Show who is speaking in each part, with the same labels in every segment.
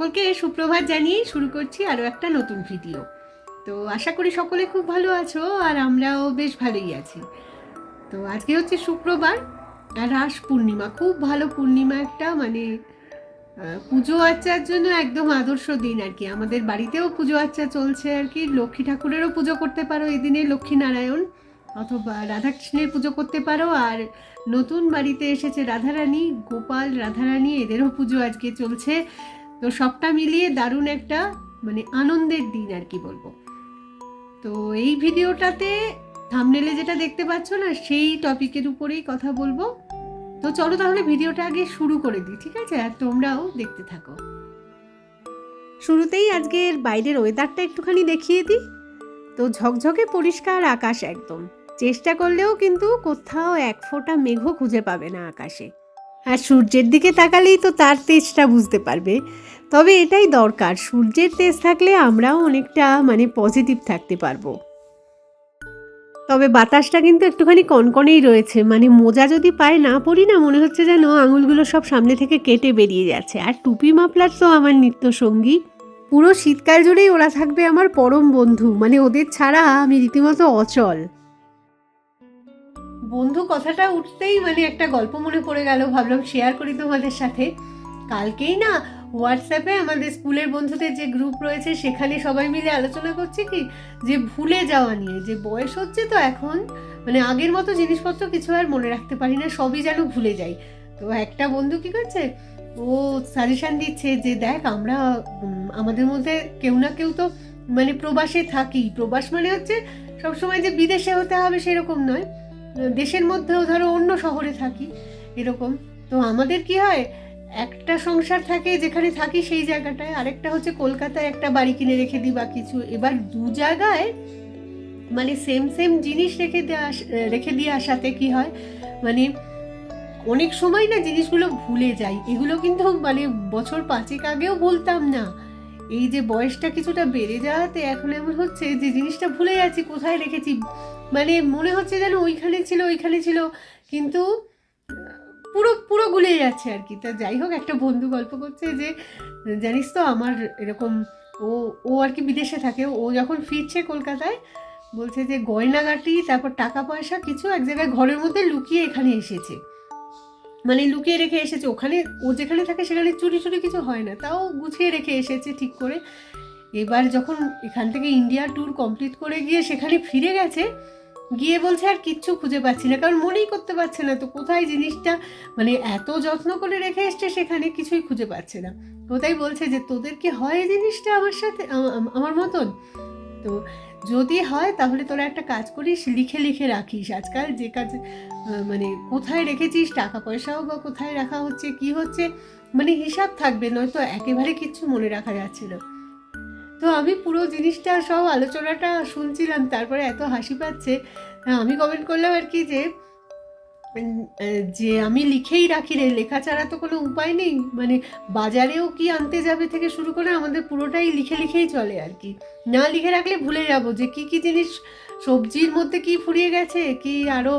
Speaker 1: সকলকে সুপ্রভাত জানিয়ে শুরু করছি আরও একটা নতুন ভিডিও। তো আশা করি সকলে খুব ভালো আছো আর আমরাও বেশ ভালোই আছি। তো আজকে হচ্ছে শুক্রবার আর রাস পূর্ণিমা, খুব ভালো পূর্ণিমা একটা মানে পুজো আর্চার জন্য একদম আদর্শ দিন আর কি। আমাদের বাড়িতেও পুজো আর্চা চলছে আর কি। লক্ষ্মী ঠাকুরেরও পুজো করতে পারো এই দিনে লক্ষ্মী নারায়ণ অথবা রাধাকৃষ্ণের পুজো করতে পারো। আর নতুন বাড়িতে এসেছে রাধারানী, গোপাল রাধারানী, এদেরও পুজো আজকে চলছে। তো সবটা মিলিয়ে দারুণ একটা মানে আনন্দের দিন আর কি বলব। তো এই ভিডিওটাতে থামনেলে যেটা দেখতে পাচ্ছ না, সেই টপিকের উপরেই কথা বলব। তো চলো তাহলে ভিডিওটা আগে শুরু করে দিই, ঠিক আছে? আর তোমরাও দেখতে থাকো। শুরুতেই আজকের বাইরের ওয়েদারটা একটুখানি দেখিয়ে দিই। তো ঝকঝকে পরিষ্কার আকাশ একদম। চেষ্টা করলেও কিন্তু কোথাও এক ফোঁটা মেঘও খুঁজে পাবে না আকাশে। আর সূর্যের দিকে তাকালেই তো তার তেজটা বুঝতে পারবে। তবে এটাই দরকার, সূর্যের তেজ থাকলে আমরাও অনেকটা মানে পজিটিভ থাকতে পারব। তবে বাতাসটা কিন্তু একটুখানি কনকনেই রয়েছে মানে মোজা যদি পায়ে না পরি না, মনে হচ্ছে যেন আঙুলগুলো সব সামনে থেকে কেটে বেরিয়ে যাচ্ছে। আর টুপি মাফলার তো আমার নিত্য সঙ্গী পুরো শীতকাল জুড়েই ওরা থাকবে আমার পরম বন্ধু মানে ওদের ছাড়া আমি রীতিমতো অচল। বন্ধু কথাটা উঠতেই মানে একটা গল্প মনে পড়ে গেল, ভাবলাম শেয়ার করি তোমাদের সাথে। কালকেই না হোয়াটসঅ্যাপে আমাদের স্কুলের বন্ধুদের যে গ্রুপ রয়েছে, সেখানে সবাই মিলে আলোচনা করছে কি, যে ভুলে যাওয়া নিয়ে, যে বয়স হচ্ছে তো এখন মানে আগের মতো জিনিসপত্র কিছু আর মনে রাখতে পারি না, সবই যেন ভুলে যাই। তো একটা বন্ধু কি করছে, ও সাজেশন দিচ্ছে যে দেখ আমরা আমাদের মধ্যে কেউ না কেউ তো মানে প্রবাসে থাকি। প্রবাস মানে হচ্ছে সবসময় যে বিদেশে হতে হবে সেরকম নয়। দেশের মধ্যেও ধরো অন্য শহরে থাকি, এরকম। তো আমাদের কি হয়, একটা সংসার থাকে, যেখানে থাকি সেই জায়গাটায়, আরেকটা হচ্ছে কলকাতায় একটা বাড়ি কিনে রেখে দিই বা কিছু। এবার দু জায়গায় মানে সেম সেম জিনিস রেখে দেওয়া রেখে দিয়ে আসাতে কি হয় মানে অনেক সময় না জিনিসগুলো ভুলে যাই। এগুলো কিন্তু মানে বছর পাঁচেক আগেও বলতাম না। এই যে বয়সটা কিছুটা বেড়ে যাওয়াতে এখন এমন হচ্ছে যে জিনিসটা ভুলে যাচ্ছি, কোথায় রেখেছি? মানে মনে হচ্ছে যেন ওইখানে ছিল ওইখানে ছিল। কিন্তু, পুরো পুরো গুলিয়ে যাচ্ছে আর কি। তা যাই হোক, একটা বন্ধু গল্প করছে যে, জানিস তো আমার এরকম ও ও আর কি বিদেশে থাকে। ও যখন ফিরছে কলকাতায়, বলছে যে গয়নাগাটি, তারপর টাকা পয়সা কিছু এক জায়গায় ঘরের মধ্যে লুকিয়ে এখানে এসেছে। মানে লুকিয়ে রেখে এসেছে। ওখানে, ও যেখানে থাকে সেখানে চুরি চুরি কিছু হয় না। তাও গুছিয়ে রেখে এসেছে ঠিক করে। এবার যখন এখান থেকে ইন্ডিয়া ট্যুর কমপ্লিট করে গিয়ে সেখানে ফিরে গেছে গিয়ে বলছে, আর কিচ্ছু খুঁজে পাচ্ছি না, কারণ মনেই করতে পারছে না, তো কোথায় জিনিসটা? মানে এত যত্ন করে রেখে এসছে সেখানে, কিছুই খুঁজে পাচ্ছে না। কোথায় বলছে যে, তোদের কি হয় এই জিনিসটা আমার সাথে? আম- আম- আমার মতন? তো যদি হয়, তাহলে তোরা একটা কাজ করিস, লিখে লিখে রাখিস। আজকাল যে কাজ মানে কোথায় রেখেছিস, টাকা পয়সাও বা কোথায় রাখা হচ্ছে, কি হচ্ছে মানে হিসাব থাকবে, নয়তো একেবারে কিচ্ছু মনে রাখা যাচ্ছে না। তো আমি পুরো জিনিসটা, সব আলোচনাটা শুনছিলাম, তারপরে এত হাসি পাচ্ছে। আমি কমেন্ট করলাম আর কি যে যে আমি লিখেই রাখি রে লেখা ছাড়া তো কোনো উপায় নেই। মানে বাজারেও কি আনতে যাবে থেকে শুরু করে আমাদের পুরোটাই লিখে লিখেই চলে আর কি। না লিখে রাখলে ভুলে যাব যে কি কি জিনিস সবজির মধ্যে কি ফুরিয়ে গেছে, কি আরও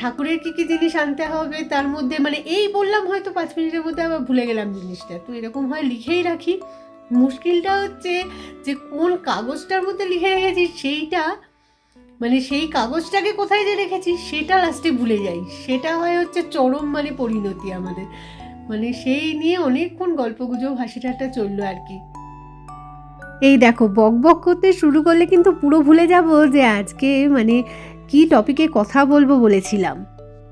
Speaker 1: ঠাকুরের কি কি জিনিস আনতে হবে, তার মধ্যে মানে এই বললাম হয়তো পাঁচ মিনিটের মধ্যে আবার ভুলে গেলাম জিনিসটা। তো এরকম হয় লিখেই রাখি। মুশকিলটা হচ্ছে যে কোন কাগজটার মধ্যে লিখে রেখেছি সেইটা মানে সেই কাগজটাকে কোথায় যে রেখেছি সেটা লাস্টে ভুলে যাই। সেটা হয় হচ্ছে চরম মানে পরিণতি আমাদের। মানে সেই নিয়ে অনেকক্ষণ গল্প গুজব হাসি ঠাট্টা চলল আর কি। এই দেখো, বক বক করতে শুরু করলে কিন্তু পুরো ভুলে যাব যে আজকে মানে কি টপিকে কথা বলব বলেছিলাম।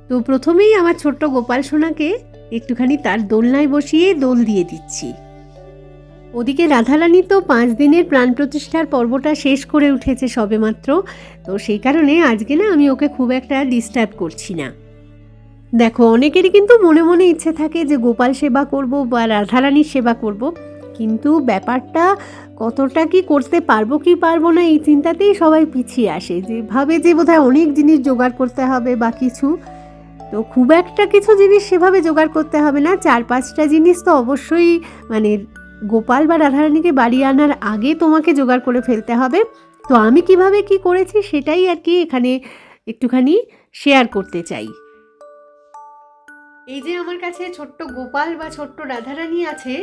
Speaker 1: তো প্রথমেই আমার ছোট্ট গোপাল সোনাকে একটুখানি তার দোলনায় বসিয়ে দোল দিয়ে দিচ্ছি। ওদিকে রাধারানী তো পাঁচ দিনের প্রাণ প্রতিষ্ঠার পর্বটা শেষ করে উঠেছে সবেমাত্র। তো সেই কারণে আজকে না আমি ওকে খুব একটা ডিস্টার্ব করছি না। দেখো, অনেকেরই কিন্তু মনে মনে ইচ্ছে থাকে যে গোপাল সেবা করব বা রাধারানীর সেবা করব। কিন্তু ব্যাপারটা কতটা কি করতে পারব কি পারব না এই চিন্তাতেই সবাই পিছিয়ে আসে। যে ভাবে যে বোধহয় অনেক জিনিস জোগাড় করতে হবে বা কিছু, তো খুব একটা কিছু জিনিস সেভাবে জোগাড় করতে হবে না। চার পাঁচটা জিনিস তো অবশ্যই মানে গোপাল বা রাধারানীকে বাড়ি আনার আগে তোমাকে জোগাড় করে ফেলতে হবে। তো আমি কীভাবে কি করেছি সেটাই আর কি এখানে একটুখানি শেয়ার করতে চাই। এই যে আমার কাছে ছোট্ট গোপাল বা ছোট্ট রাধারানী আছে,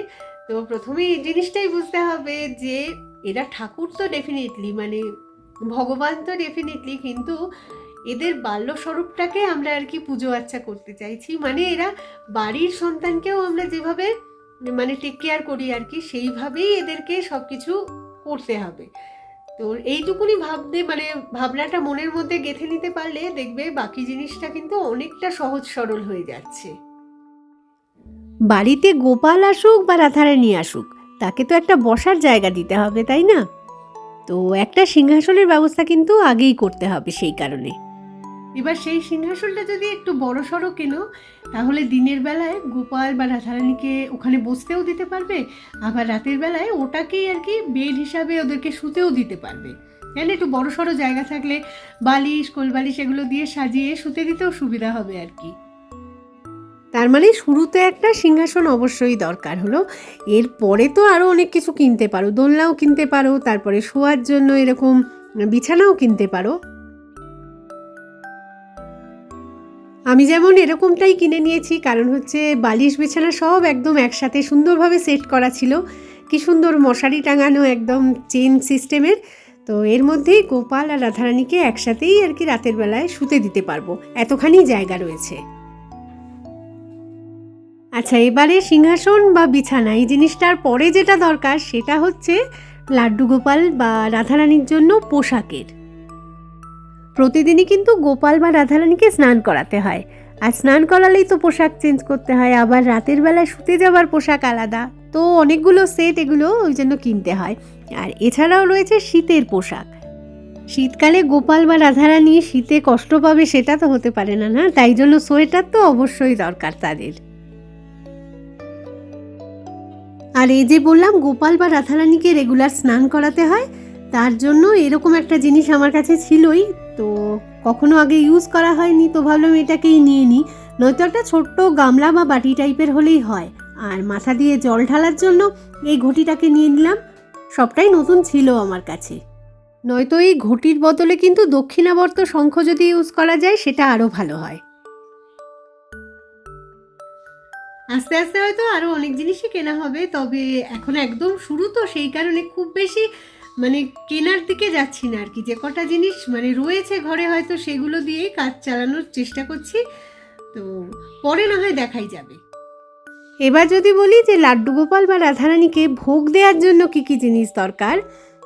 Speaker 1: তো প্রথমে এই জিনিসটাই বুঝতে হবে যে এরা ঠাকুর তো ডেফিনেটলি মানে ভগবান তো ডেফিনেটলি কিন্তু এদের বাল্য স্বরূপটাকে আমরা আর কি পুজো আচ্ছা করতে চাইছি। মানে এরা বাড়ির সন্তানকেও আমরা যেভাবে মানে টেক কেয়ার করি আর কি, সেইভাবেই এদেরকে সব কিছু করতে হবে। তো এইটুকুনি ভাবতে মানে ভাবনাটা মনের মধ্যে গেঁথে নিতে পারলে দেখবে বাকি জিনিসটা কিন্তু অনেকটা সহজ সরল হয়ে যাচ্ছে।
Speaker 2: বাড়িতে গোপাল আসুক বা রাধারানী আসুক, তাকে তো একটা বসার জায়গা দিতে হবে, তাই না? তো একটা সিংহাসনের ব্যবস্থা কিন্তু আগেই করতে হবে সেই কারণে।
Speaker 1: এবার সেই সিংহাসনটা যদি একটু বড় সড়ো কেনো, তাহলে দিনের বেলায় গোপাল বা রাধারানীকে ওখানে বসতেও দিতে পারবে, আবার রাতের বেলায় ওটাকেই আর কি বেড হিসাবে ওদেরকে শুতেও দিতে পারবে। জানেন একটু বড় সড়ো জায়গা থাকলে বালিশ, কোলবালিশ এগুলো দিয়ে সাজিয়ে শুতে দিতেও সুবিধা হবে আর কি।
Speaker 2: তার মানে শুরুতে একটা সিংহাসন অবশ্যই দরকার হলো। এরপরে তো আরও অনেক কিছু কিনতে পারো, দোলনাও কিনতে পারো, তারপরে শোয়ার জন্য এরকম বিছানাও কিনতে পারো। আমি যেমন এরকমটাই কিনে নিয়েছি, কারণ হচ্ছে বালিশ বিছানা সব একদম একসাথে সুন্দরভাবে সেট করা ছিল। কি সুন্দর মশারি টাঙানো একদম চেন সিস্টেমের। তো এর মধ্যেই গোপাল আর রাধারানীকে একসাথেই আর কি রাতের বেলায় শুতে দিতে পারব। এতখানি জায়গা রয়েছে। আচ্ছা এবারে সিংহাসন বা বিছানা, এই জিনিসটার পরে যেটা দরকার সেটা হচ্ছে লাড্ডু গোপাল বা রাধারানীর জন্য পোশাকের। প্রতিদিনই কিন্তু গোপাল বা রাধারানীকে স্নান করাতে হয়। আর স্নান করালেই তো পোশাক চেঞ্জ করতে হয়, আবার রাতের বেলায় শুতে যাবার পোশাক আলাদা। তো অনেকগুলো সেট এগুলো ওই জন্য কিনতে হয়। আর এছাড়াও রয়েছে শীতের পোশাক। শীতকালে গোপাল বা রাধারানী শীতে কষ্ট পাবে সেটা তো হতে পারে না না? তাই জন্য সোয়েটার তো অবশ্যই দরকার তাদের। আর এই যে বললাম, গোপাল বা রাধারানীকে রেগুলার স্নান করাতে হয় তার জন্য এরকম একটা জিনিস আমার কাছে ছিলই, তো কখনো আগে ইউজ করা হয়নি, তো ভাবলাম এটাকেই নিয়ে নিই। নয়তো একটা ছোট্ট গামলা বা বাটি টাইপের হলেই হয়। আর মাথা দিয়ে জল ঢালার জন্য এই ঘটিটাকে নিয়ে নিলাম। সবটাই নতুন ছিল আমার কাছে। নয়তো এই ঘটির বদলে কিন্তু দক্ষিণাবর্ত শঙ্খ যদি ইউজ করা যায়, সেটা আরও ভালো হয়।
Speaker 1: আস্তে আস্তে হয়তো আরও অনেক জিনিসই কেনা হবে, তবে এখন একদম শুরু তো, সেই কারণে খুব বেশি মানে কেনার দিকে যাচ্ছি না আর কি। যে কটা জিনিস মানে রয়েছে ঘরে হয়তো সেগুলো দিয়েই কাজ চালানোর চেষ্টা করছি। তো পরে না হয় দেখাই যাবে।
Speaker 2: এবার যদি বলি যে লাড্ডু গোপাল বা রাধারানীকে ভোগ দেওয়ার জন্য কি কি জিনিস দরকার?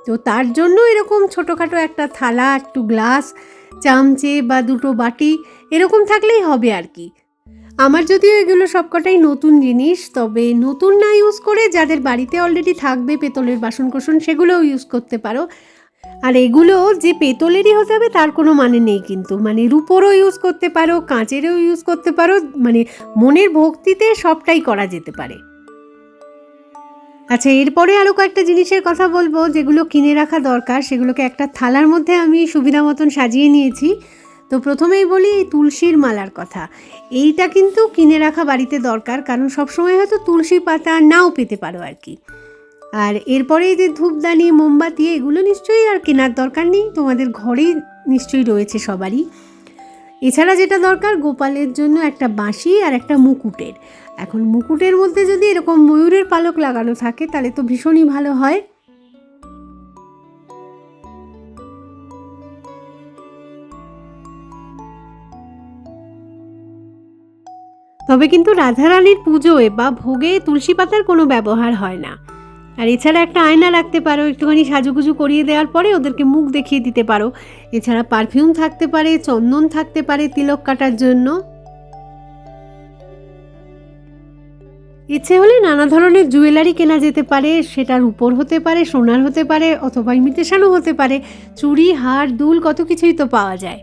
Speaker 2: তো তার জন্য এরকম ছোটোখাটো একটা থালা, একটু গ্লাস, চামচে বা দুটো বাটি এরকম থাকলেই হবে আর কি। আমার যদিও এগুলো সবকটাই নতুন জিনিস, তবে নতুন না ইউজ করে যাদের বাড়িতে অলরেডি থাকবে পেতলের বাসন বাসনকোসন, সেগুলোও ইউজ করতে পারো। আর এগুলো যে পেতলেরই হতে হবে, তার কোনো মানে নেই কিন্তু। মানে রূপোরও ইউজ করতে পারো, কাঁচেরও ইউজ করতে পারো মানে মনের ভক্তিতে সবটাই করা যেতে পারে। আচ্ছা এরপরে আরও কয়েকটা জিনিসের কথা বলব, যেগুলো কিনে রাখা দরকার, সেগুলোকে একটা থালার মধ্যে আমি সুবিধা মতন সাজিয়ে নিয়েছি। তো প্রথমেই বলি এই তুলসীর মালার কথা। এইটা কিন্তু কিনে রাখা বাড়িতে দরকার, কারণ সবসময় হয়তো তুলসী পাতা নাও পেতে পারো আর কি। আর এরপরে যে ধূপদানি, মোমবাতি, এগুলো নিশ্চয়ই আর কেনার দরকার নেই, তোমাদের ঘরেই নিশ্চয়ই রয়েছে সবারই। এছাড়া যেটা দরকার, গোপালের জন্য একটা বাঁশি আর একটা মুকুটের। এখন মুকুটের মধ্যে যদি এরকম ময়ূরের পালক লাগানো থাকে, তাহলে তো ভীষণই ভালো হয়। তবে কিন্তু রাধারানীর পুজোয় বা ভোগে তুলসী পাতার কোনো ব্যবহার হয় না। আর এছাড়া একটা আয়না রাখতে পারো, একটুখানি সাজুগুজু করিয়ে দেওয়ার পরে ওদেরকে মুখ দেখিয়ে দিতে পারো। এছাড়া পারফিউম থাকতে পারে, চন্দন থাকতে পারে তিলক কাটার জন্য। ইচ্ছে হলে নানা ধরনের জুয়েলারি কেনা যেতে পারে, সেটার উপর হতে পারে, সোনার হতে পারে, অথবা ইমিটেশনও হতে পারে। চুড়ি, হার, দুল কত কিছুই তো পাওয়া যায়।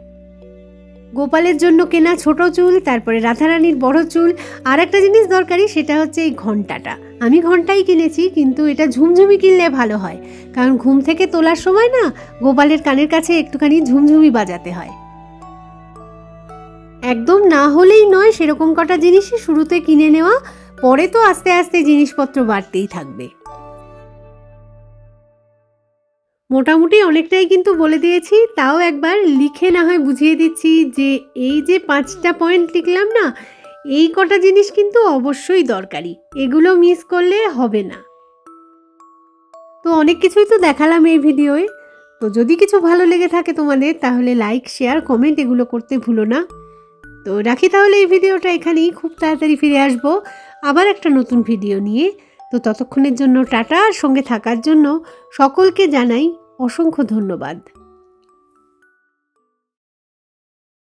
Speaker 2: গোপালের জন্য কেনা ছোট চুল, তারপরে রাধারানীর বড় চুল। আর একটা জিনিস দরকারি, সেটা হচ্ছে এই ঘন্টাটা আমি ঘন্টাই কিনেছি, কিন্তু এটা ঝুমঝুমি কিনলে ভালো হয়। কারণ ঘুম থেকে তোলার সময় না, গোপালের কানের কাছে একটুখানি ঝুমঝুমি বাজাতে হয়। একদম না হলেই নয়, সেরকম কটা জিনিসই শুরুতে কিনে নেওয়া। পরে তো আস্তে আস্তে জিনিসপত্র বাড়তেই থাকবে। মোটামুটি অনেকটাই কিন্তু বলে দিয়েছি, তাও একবার লিখে না হয় বুঝিয়ে দিচ্ছি যে এই যে পাঁচটা পয়েন্ট লিখলাম না, এই কটা জিনিস কিন্তু অবশ্যই দরকারি, এগুলো মিস করলে হবে না। তো অনেক কিছুই তো দেখালাম এই ভিডিওয়ে, তো যদি কিছু ভালো লেগে থাকে তোমাদের, তাহলে লাইক শেয়ার কমেন্ট এগুলো করতে ভুলো না। তো রাখি তাহলে এই ভিডিওটা এখানেই, খুব তাড়াতাড়ি ফিরে আসব আবার একটা নতুন ভিডিও নিয়ে। তো ততক্ষণের জন্য টাটা, সঙ্গে থাকার জন্য সকলকে জানাই অসংখ্য ধন্যবাদ।